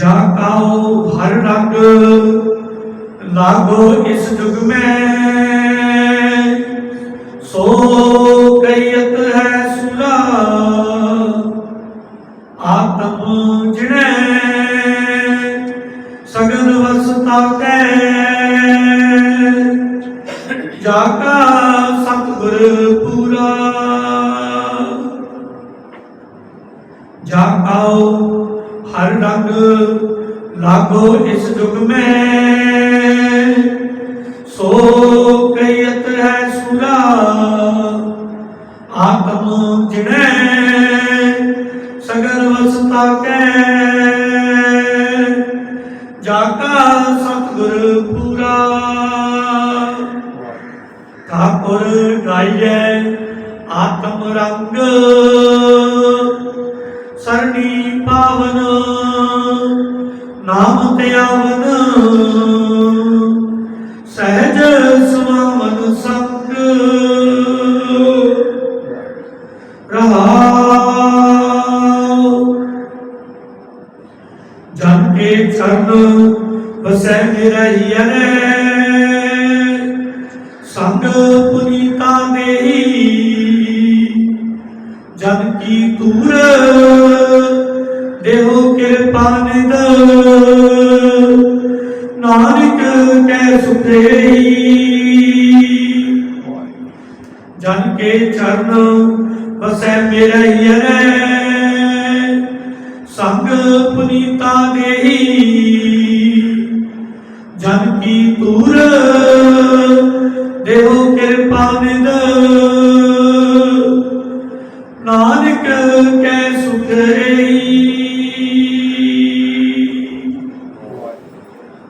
ਜਾ ਕਾਉ ਹਰ ਰੰਗ ਲਾਗੋ ਇਸ ਜੁਗ ਮੈਂ। ਸੋ ਕਈਤ ਹੈ ਸੁਰਾ ਆਤਮ ਜਿਣੈ ਸਗਨ ਵਸਤਾ ਕੈ ਜਾ ਕਾ ਸਤਿਗੁਰ ਪੂਰਾ, ਜਾ ਆਓ ਹਰ ਰੰਗ ਲਾਗੋ ਇਸ ਜੁਗ ਮੈਂ। ਸੋ ਕਈਤ ਹੈ ਸੁਰਾ, ਆਤਮ ਜਿਣੈ, ਸਗਲ ਵਸਤਾ ਕੈ। ਜਾ ਕਾ ਸਤਿਗੁਰ ਪੂਰਾ ਠਾਕੁਰ ਗਾਈਐ ਆਤਮ ਰੰਗ। ਸਰਣੀ ਪਾਵਨ ਨਾਮ ਧਿਆਵਨ ਸਹਿਜ ਸੁਆਵਨ ਸੰਗ। ਰਹਾਉ ਜਨ ਕੇ ਚਰਨ ਵਸੈ ਨਿਰਈਐ ਸੰਗ ਪੁਨੀਤਾ ਦੇਹੀ। ਜਨ ਕੀ ਤੂਰ ਦੇਹੋ ਕਿਰਪਾ ਨਿਦ ਨਾਨਕ ਕੈ ਸੁਖੇਈ। ਜਨ ਕੇ ਚਰਨ ਵਸੈ ਮੇਰਾ ਹੀਰੇ ਸੰਗ ਪੁਨੀਤਾ ਦੇਹੀ। ਜਨ ਕੀ ਤੂਰ ਦੇਹੋ ਕਿਰਪਾ ਨਿਦ ਨਾਨਕ ਕੈ ਸੁਖ ਰਹੀ